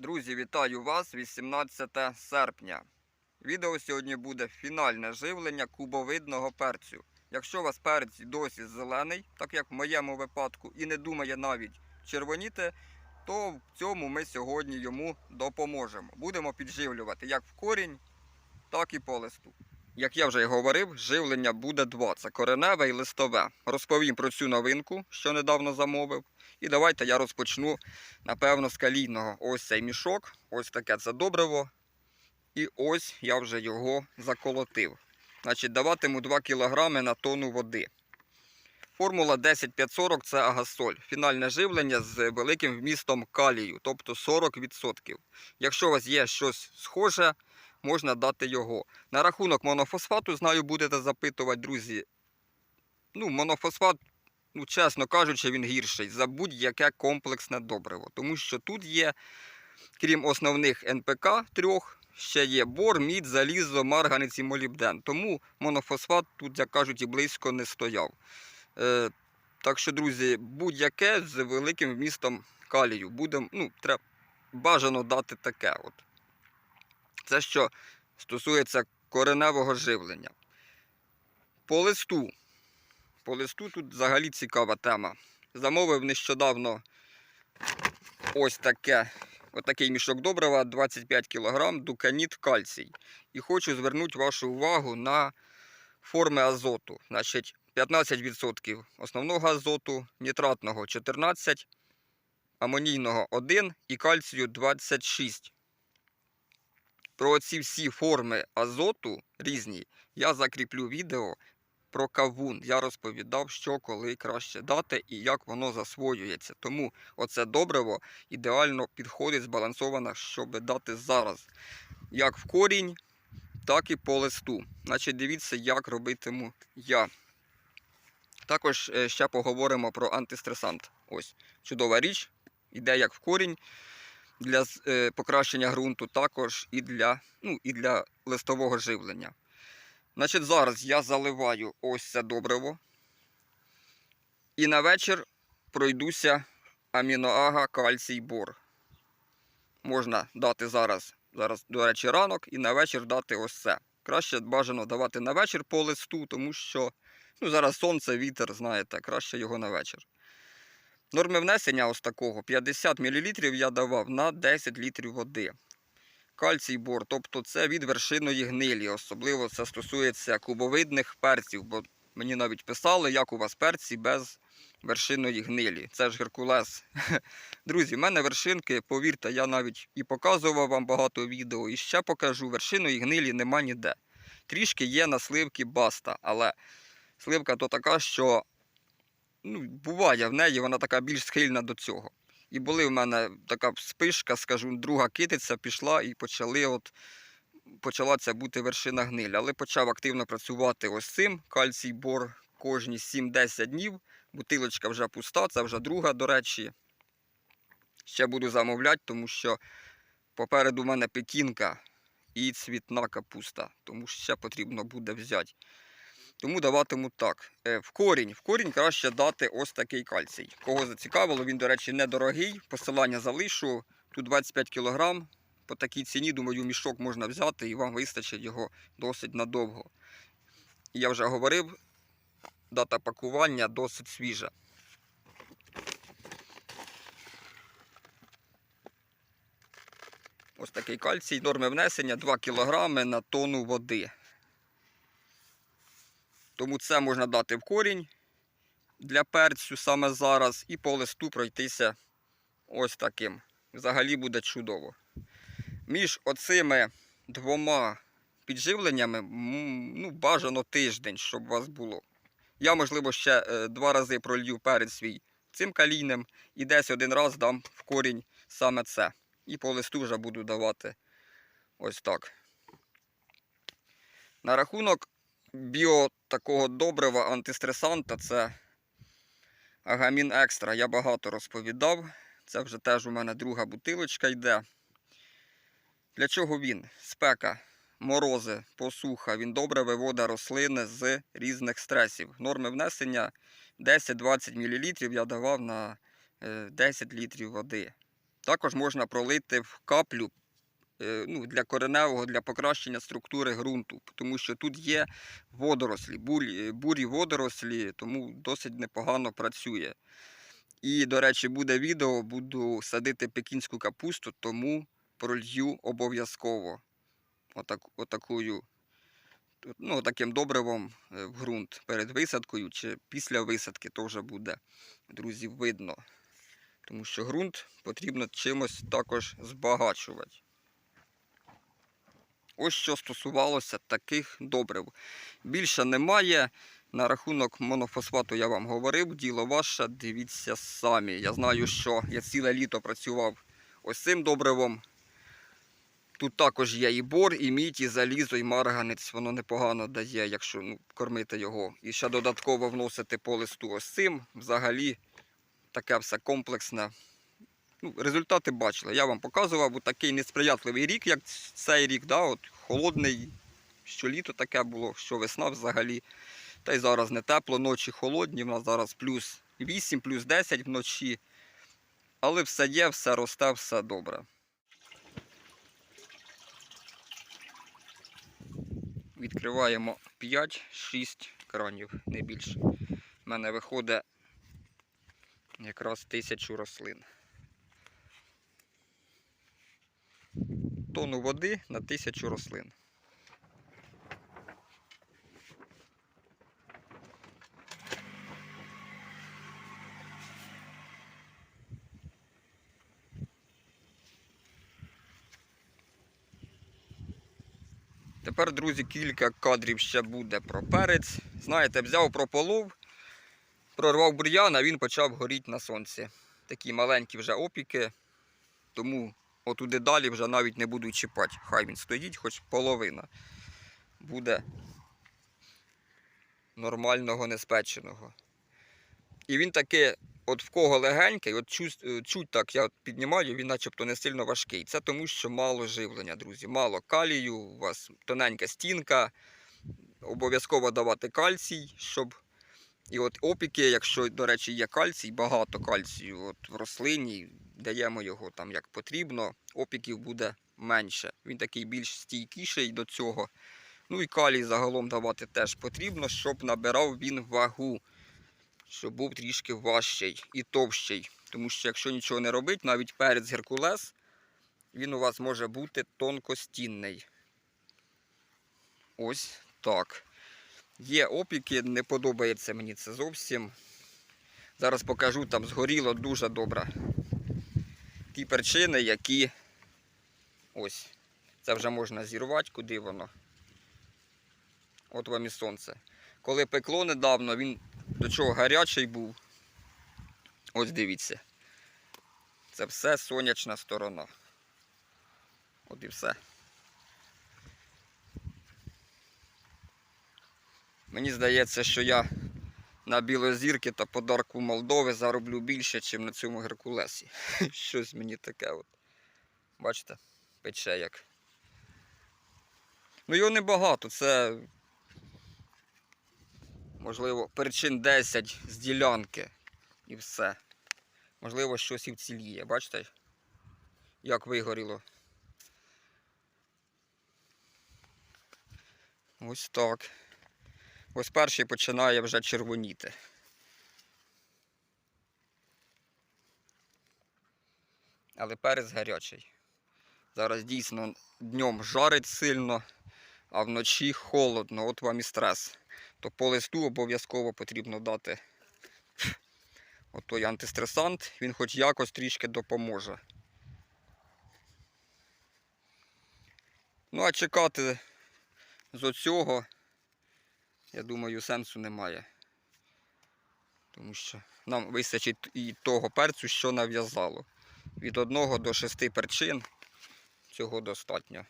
Друзі, вітаю вас 18 серпня. Відео сьогодні буде фінальне живлення кубовидного перцю. Якщо у вас перець досі зелений, так як в моєму випадку, і не думає навіть червоніти, то в цьому ми сьогодні йому допоможемо. Будемо підживлювати як в корінь, так і по листу. Як я вже й говорив, живлення буде два: це кореневе і листове. Розповім про цю новинку, що недавно замовив. І давайте я розпочну напевно, з калійного. Ось цей мішок, ось таке це добриво. І ось я вже його заколотив. Значить, даватиму 2 кг на тонну води. Формула 10540 це агасоль. Фінальне живлення з великим вмістом калію, тобто 40%. Якщо у вас є щось схоже, можна дати його. На рахунок монофосфату, знаю, будете запитувати, друзі. Ну, монофосфат ну, чесно кажучи, він гірший за будь-яке комплексне добриво. Тому що тут є, крім основних НПК трьох, ще є бор, мідь, залізо, марганець і молібден. Тому монофосфат тут, як кажуть, і близько не стояв. Е, так що, друзі, будь-яке з великим вмістом калію. Буде, ну, треба бажано дати таке. От. Це що стосується кореневого живлення. По листу. По листу тут взагалі цікава тема. Замовив нещодавно ось таке, отакий мішок добрива 25 кг дуканіт кальцій. І хочу звернути вашу увагу на форми азоту. Значить, 15% основного азоту, нітратного 14, амонійного 1 і кальцію 26. Про ці всі форми азоту різні я закріплю відео про кавун. Я розповідав, що коли краще дати і як воно засвоюється. Тому оце добриво ідеально підходить збалансовано, щоб дати зараз. Як в корінь, так і по листу. Значить, дивіться, як робитиму я. Також е, ще поговоримо про антистресант. Ось чудова річ, іде як в корінь для е, покращення ґрунту, також і для, ну, і для листового живлення. Значить, зараз я заливаю ось це добриво. І на вечір пройдуся аміноага, кальцій, бор. Можна дати зараз, зараз, до речі, ранок, і на вечір дати ось це. Краще бажано давати на вечір по листу, тому що ну, зараз сонце, вітер, знаєте, краще його на вечір. Норми внесення ось такого 50 мл я давав на 10 літрів води кальцій бор, тобто це від вершиної гнилі. Особливо це стосується кубовидних перців, бо мені навіть писали, як у вас перці без вершиної гнилі. Це ж Геркулес. Друзі, в мене вершинки, повірте, я навіть і показував вам багато відео, і ще покажу, вершиної гнилі нема ніде. Трішки є на сливки баста, але сливка то така, що ну, буває в неї, вона така більш схильна до цього. І були в мене така спишка, скажу, друга китиця пішла і почали от, почала це бути вершина гнилі. Але почав активно працювати ось цим. Кальцій бор кожні 7-10 днів. Бутилочка вже пуста, це вже друга, до речі. Ще буду замовляти, тому що попереду в мене пекінка і цвітна капуста. Тому що ще потрібно буде взяти. Тому даватиму так. Е, В корінь. В корінь краще дати ось такий кальцій. Кого зацікавило, він, до речі, недорогий. Посилання залишу. Тут 25 кг. По такій ціні, думаю, мішок можна взяти і вам вистачить його досить надовго. Я вже говорив, дата пакування досить свіжа. Ось такий кальцій. Норми внесення 2 кг на тонну води. Тому це можна дати в корінь для перцю саме зараз і по листу пройтися ось таким. Взагалі буде чудово. Між оцими двома підживленнями ну, бажано тиждень, щоб у вас було. Я, можливо, ще е, два рази пролью перець свій цим калійним і десь один раз дам в корінь саме це. І по листу вже буду давати ось так. На рахунок біо такого добрива антистресанта це Агамін Екстра. Я багато розповідав. Це вже теж у мене друга бутилочка йде. Для чого він? Спека, морози, посуха. Він добре виводить рослини з різних стресів. Норми внесення 10-20 мл я давав на е, 10 літрів води. Також можна пролити в каплю е, ну, для кореневого, для покращення структури ґрунту, тому що тут є водорослі, бурі, бурі водорослі, тому досить непогано працює. І, до речі, буде відео, буду садити пекінську капусту, тому пролью обов'язково отак, отакою, ну, таким добривом е, в ґрунт перед висадкою чи після висадки, то буде, друзі, видно. Тому що ґрунт потрібно чимось також збагачувати. Ось що стосувалося таких добрив. Більше немає. На рахунок монофосфату я вам говорив, діло ваше, дивіться самі. Я знаю, що я ціле літо працював ось цим добривом. Тут також є і бор, і мідь, і залізо, і марганець. Воно непогано дає, якщо ну, кормити його. І ще додатково вносити по листу ось цим. Взагалі таке все комплексне. Ну, результати бачили. Я вам показував, бо такий несприятливий рік, як цей рік, да, от, холодний, що літо таке було, що весна взагалі. Та й зараз не тепло, ночі холодні, в нас зараз плюс 8, плюс 10 вночі. Але все є, все росте, все добре. Відкриваємо 5-6 кранів, не більше. У мене виходить якраз тисячу рослин. Тону води на тисячу рослин. Тепер, друзі, кілька кадрів ще буде про перець. Знаєте, взяв прополов, прорвав бур'ян, а він почав горіти на сонці. Такі маленькі вже опіки, тому отуди далі вже навіть не буду чіпати. Хай він стоїть, хоч половина буде нормального неспеченого. І він таки, от в кого легенький, от чуть, е, чуть так я піднімаю, він начебто не сильно важкий. Це тому, що мало живлення, друзі. Мало калію, у вас тоненька стінка. Обов'язково давати кальцій, щоб. І от опіки, якщо, до речі, є кальцій, багато кальцію от в рослині, даємо його там як потрібно, опіків буде менше. Він такий більш стійкіший до цього. Ну і калій загалом давати теж потрібно, щоб набирав він вагу, щоб був трішки важчий і товщий. Тому що якщо нічого не робить, навіть перець Геркулес, він у вас може бути тонкостінний. Ось так. Є опіки, не подобається мені це зовсім. Зараз покажу, там згоріло дуже добре. Ті причини, які ось. Це вже можна зірвати, куди воно. От вам і сонце. Коли пекло недавно, він до чого гарячий був. Ось дивіться. Це все сонячна сторона. От і все. Мені здається, що я на Білозірки та подарку Молдови зароблю більше, ніж на цьому Геркулесі. Щось мені таке от. Бачите, пече як. Ну його небагато, це можливо причин 10 з ділянки і все. Можливо, щось і вціліє. Бачите, як вигоріло. Ось так. Ось перший починає вже червоніти. Але перець гарячий. Зараз дійсно днем жарить сильно, а вночі холодно, от вам і стрес. То по листу обов'язково потрібно дати от той антистресант, він хоч якось трішки допоможе. Ну а чекати з оцього я думаю, сенсу немає. Тому що нам вистачить і того перцю, що нав'язало. Від одного до шести перчин цього достатньо.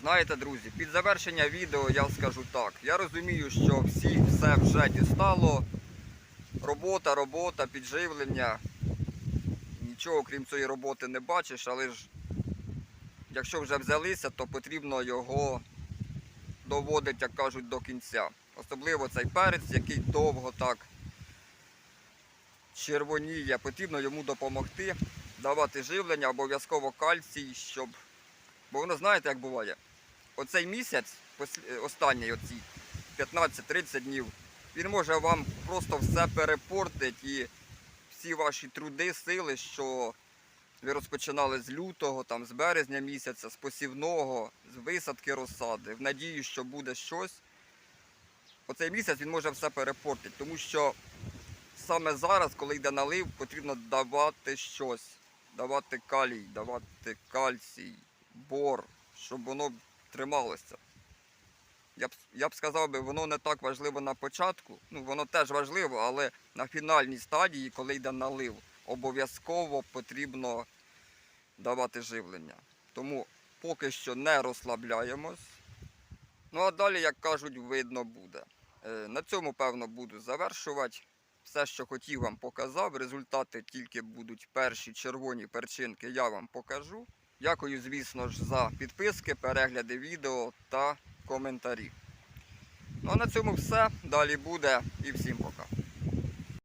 Знаєте, друзі, під завершення відео я скажу так. Я розумію, що всі все вже дістало. Робота, робота, підживлення нічого крім цієї роботи не бачиш, але ж якщо вже взялися, то потрібно його доводити, як кажуть, до кінця. Особливо цей перець, який довго так червоніє, потрібно йому допомогти, давати живлення, обов'язково кальцій, щоб. Бо воно знаєте, як буває. Оцей місяць, останній оці 15-30 днів, він може вам просто все перепортить і всі ваші труди, сили, що ви розпочинали з лютого, там, з березня місяця, з посівного, з висадки розсади, в надії, що буде щось. Оцей місяць він може все перепортити, тому що саме зараз, коли йде налив, потрібно давати щось, давати калій, давати кальцій, бор, щоб воно трималося. Я б, я б сказав би, воно не так важливо на початку. Ну, воно теж важливо, але на фінальній стадії, коли йде налив, обов'язково потрібно давати живлення. Тому поки що не розслабляємось. Ну а далі, як кажуть, видно буде. Е, На цьому, певно, буду завершувати. Все, що хотів вам показав. Результати тільки будуть перші червоні перчинки, я вам покажу. Дякую, звісно ж, за підписки, перегляди відео та коментарі. Ну а на цьому все. Далі буде і всім пока.